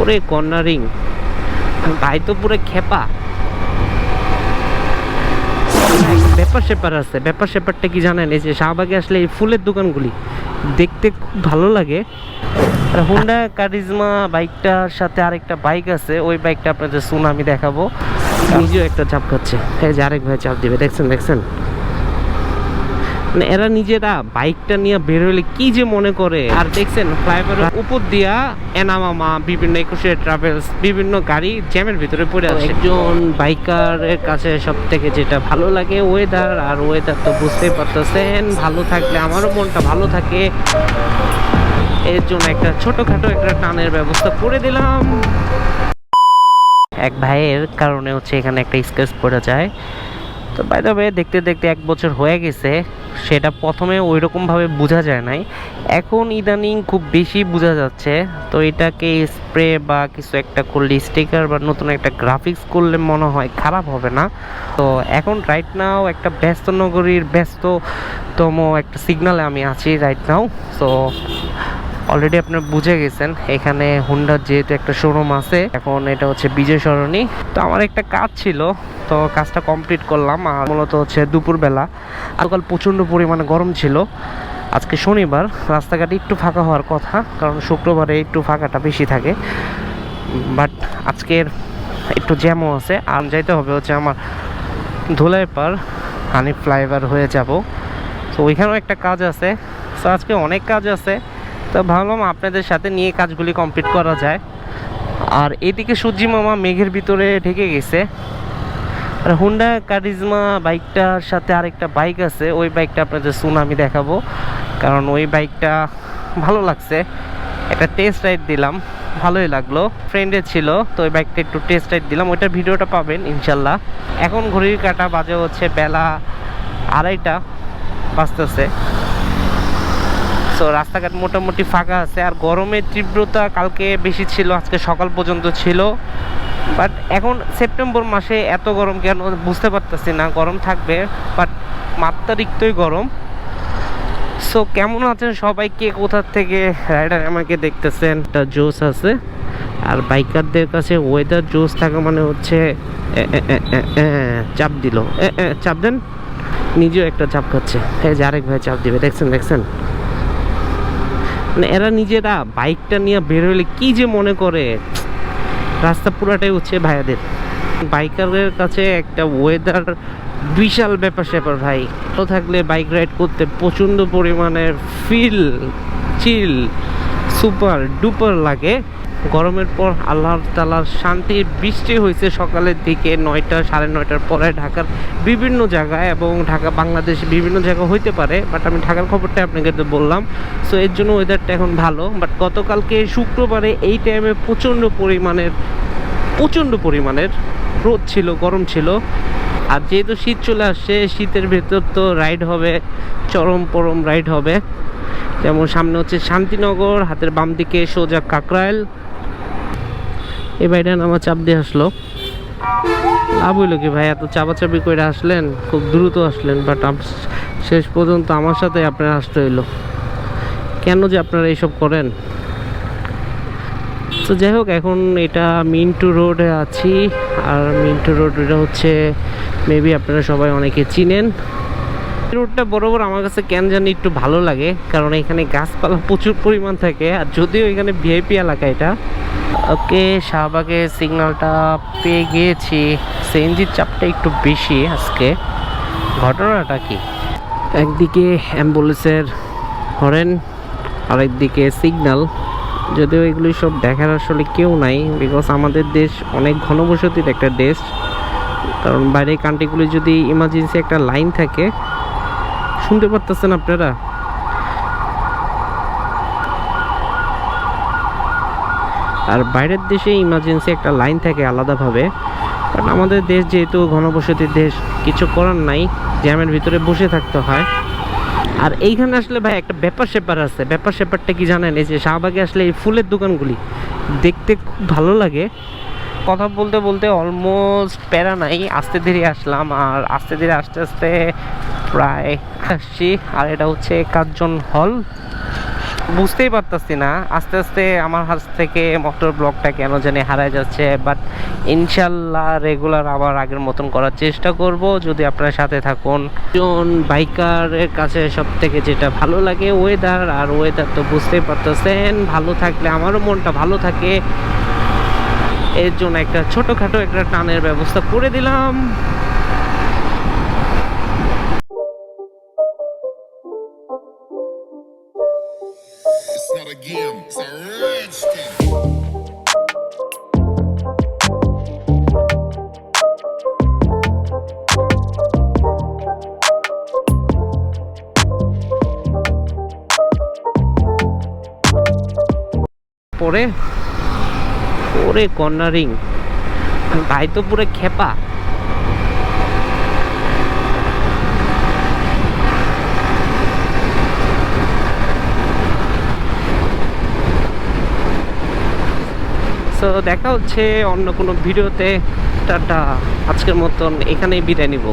ওরে কর্নারিং ভাই তো পুরো খেপা। ব্যাপার স্যাপার আছে, ব্যাপার স্যাপারটা কি জানেন? এই যে শাহবাগে আসলে এই ফুলের দোকানগুলি দেখতে খুব ভালো লাগে। আর হুন্ডা কারিজমা বাইকটার সাথে আরেকটা বাইক আছে, ওই বাইকটা আপনাদের সুনামি দেখাবো। নিজেও একটা চাপ খাচ্ছে এই যে আরেক ভাই চাপ দিবে, দেখছেন দেখছেন? মানে এরা নিজেরা বাইকটা নিয়ে বের হলে কি যে মনে করে। আর দেখছেন ফ্লাইওভারের উপর দিয়া এনামামা, বিভিন্ন একুশে ট্রাভেলস বিভিন্ন গাড়ি জ্যামের ভিতরে পড়ে আছে। একজন বাইকারের কাছে সব থেকে যেটা ভালো লাগে ওয়েদার আর ওয়েদার তো বুঝতেই পারতেছেন, ভালো থাকলে আমারও মনটা ভালো থাকে। এর জন্য একটা ছোটখাটো একটা টানের ব্যবস্থা করে দিলাম। এক ভাইয়ের কারণে হচ্ছে এখানে একটা স্কেচ পড়ে যায়। তো বাই দ্য ওয়ে দেখতে দেখতে এক বছর হয়ে গেছে, সেটা প্রথমে ওই রকমভাবে বোঝা যায় নাই। এখন ইদানিং খুব বেশি বোঝা যাচ্ছে, তো এটাকে স্প্রে বা কিছু একটা করলে স্টিকার বা নতুন একটা গ্রাফিক্স করলে মনে হয় খারাপ হবে না। তো এখন রাইট নাও একটা ব্যস্ত নগরীর ব্যস্ততম একটা সিগনালে আমি আছি রাইট নাও তো অলরেডি আপনি বুঝে গেছেন, এখানে হুন্ডার যেহেতু একটা শোরুম আছে, এখন এটা হচ্ছে বিজয় সরণি। তো আমার একটা কাজ ছিল, তো কাজটা কমপ্লিট করলাম, আর মূলত হচ্ছে দুপুরবেলা। আজকাল প্রচণ্ড পরিমাণে গরম ছিল। আজকে শনিবার, রাস্তাঘাটে একটু ফাঁকা হওয়ার কথা, কারণ শুক্রবারে একটু ফাঁকাটা বেশি থাকে। বাট আজকের একটু জ্যামও আছে, আর যাইতে হবে হচ্ছে আমার ধুলাই পার হানি ফ্লাইওভার হয়ে যাব। তো ওইখানেও একটা কাজ আছে। তো আজকে অনেক কাজ আছে। তো ভাবলাম আপনাদের সাথে নিয়ে কাজগুলি কমপ্লিট করা যায়। আর এদিকে সূর্যি মামা মেঘের ভিতরে ঢেকে গেছে। আর হুন্ডা কারিজমা বাইকটার সাথে আরেকটা বাইক আছে, ওই বাইকটা আপনাদের সুনামি দেখাবো। কারণ ওই বাইকটা ভালো লাগছে। একটা টেস্ট রাইড দিলাম, ভালোই লাগল। ফ্রেন্ডের ছিল, তো ওই বাইকটা একটু টেস্ট রাইড দিলাম, ওইটার ভিডিওটা পাবেন, ইনশাল্লাহ। এখন ঘড়ির কাটা বাজে হচ্ছে বেলা আড়াইটা, বাজতেছে। সো রাস্তাঘাট মোটামুটি ফাঁকা আছে আর গরমের তীব্রতা কালকে বেশি ছিল, আজকে সকাল পর্যন্ত ছিল। বাট এখন সেপ্টেম্বর মাসে এত গরম কেন বুঝতে পারতেছি না, গরম থাকবে বাট মাত্রাতিরিক্তই গরম। সো কেমন আছেন সবাই? কে কোথা থেকে? রাইডার আমাকে দেখতেছেন। একটা জোস আছে, আর বাইকারদের কাছে ওয়েদার জোস থাকা মানে হচ্ছে চাপ দিল। চাপ দেন। নিজেও একটা চাপ খাচ্ছে। এই যে আরেক ভাই চাপ দিবে, দেখছেন দেখছেন? মানে এরা নিজেরা বাইকটা নিয়ে বেরোলে কি যে মনে করে? রাস্তা পুরাটাই হচ্ছে ভাইয়াদের। বাইকারের কাছে একটা ওয়েদার বিশাল ব্যাপার স্যাপার ভাই। তো থাকলে বাইক রাইড করতে প্রচণ্ড পরিমাণে ফিল চিল সুপার ডুপার লাগে। গরমের পর আল্লাহ তালার শান্তির বৃষ্টি হয়েছে সকালের দিকে নয়টা, সাড়ে নয়টার পরে ঢাকার বিভিন্ন জায়গায় এবং ঢাকা, বাংলাদেশ বিভিন্ন জায়গা হইতে পারে বাট আমি ঢাকার খবরটা আপনাকে তো বললাম। সো এর জন্য ওয়েদারটা এখন ভালো বাট গতকালকে শুক্রবারে এই টাইমে প্রচণ্ড পরিমাণের প্রচণ্ড পরিমাণের রোদ ছিল, গরম ছিল। আর যেহেতু শীত চলে আসছে, শীতের ভেতর তো রাইড হবে, চরম পরম রাইড হবে। যেমন সামনে হচ্ছে শান্তিনগর, হাতের বাম দিকে সোজা কাকরাইল এই ভাইটা আমার চাপ দিয়ে আসলো। লাভ হইল কি ভাই? এত চাপাচাপি করে আসলেন, খুব দ্রুত আসলেন বাট শেষ পর্যন্ত আমার সাথে আপনার আসতে হইল। কেন যে আপনারা এইসব করেন? তো যাই হোক, এখন এটা মিন্টু রোডে আছি, আর মিন্টু রোড এটা হচ্ছে মেবি আপনারা সবাই অনেকে চিনেন। রোডটা বরাবর আমার কাছে কেন জানি একটু ভালো লাগে, কারণ এখানে গাছপালা প্রচুর পরিমাণ থাকে, আর যদিও এখানে ভিআইপি এলাকা এটা। ওকে, শাহবাগের সিগন্যালটা পেয়ে গিয়েছি। সিএনজির চাপটা একটু বেশি আজকে। ঘটনাটা কি? একদিকে অ্যাম্বুলেন্সের হরেন, আরেকদিকে সিগন্যাল। যদিও এগুলি সব দেখার আসলে কেউ নাই বিকজ আমাদের দেশ অনেক ঘনবসতির একটা দেশ। কারণ বাইরের কান্ট্রিগুলি যদি ইমার্জেন্সি একটা লাইন থাকে শুনতে পারতেছেন আপনারা? আর বাইরের দেশে ইমার্জেন্সি একটা লাইন থাকে আলাদাভাবে। কারণ আমাদের দেশ যেহেতু ঘনবসতির দেশ, কিছু করার নাই, জ্যামের ভিতরে বসে থাকতে হয়। আর এইখানে আসলে ভাই একটা ব্যাপার স্যাপার আছে। ব্যাপার স্যাপারটা কি জানেন? এই যে শাহবাগে আসলে এই ফুলের দোকানগুলি দেখতে খুব ভালো লাগে। কথা বলতে বলতে অলমোস্ট প্যারা নাই, আস্তে ধীরে আসলাম। আর আস্তে ধীরে আস্তে আস্তে প্রায়। আসছি, আর এটা হচ্ছে কার্জন হল। বুঝতেই পারতাছি না, আস্তে আস্তে আমার হাত থেকে মোটর ব্লগটা কেন জানি হারায় যাচ্ছে বাট ইনশাল্লাহ রেগুলার আবার আগের মতন করার চেষ্টা করব। যদি আপনার সাথে থাকুন। একজন বাইকারের কাছে সব থেকে যেটা ভালো লাগে ওয়েদার আর ওয়েদার তো বুঝতেই পারতেছেন, ভালো থাকলে আমারও মনটা ভালো থাকে। এর জন্য একটা ছোটোখাটো একটা টানের ব্যবস্থা করে দিলাম। Game, it's a thing. পরে কর্নারিং ভাই তো পুরো খেপা সো দেখা হচ্ছে অন্য কোনো ভিডিওতে। টাটা। আজকের মতন এখানেই বিদায় নিব।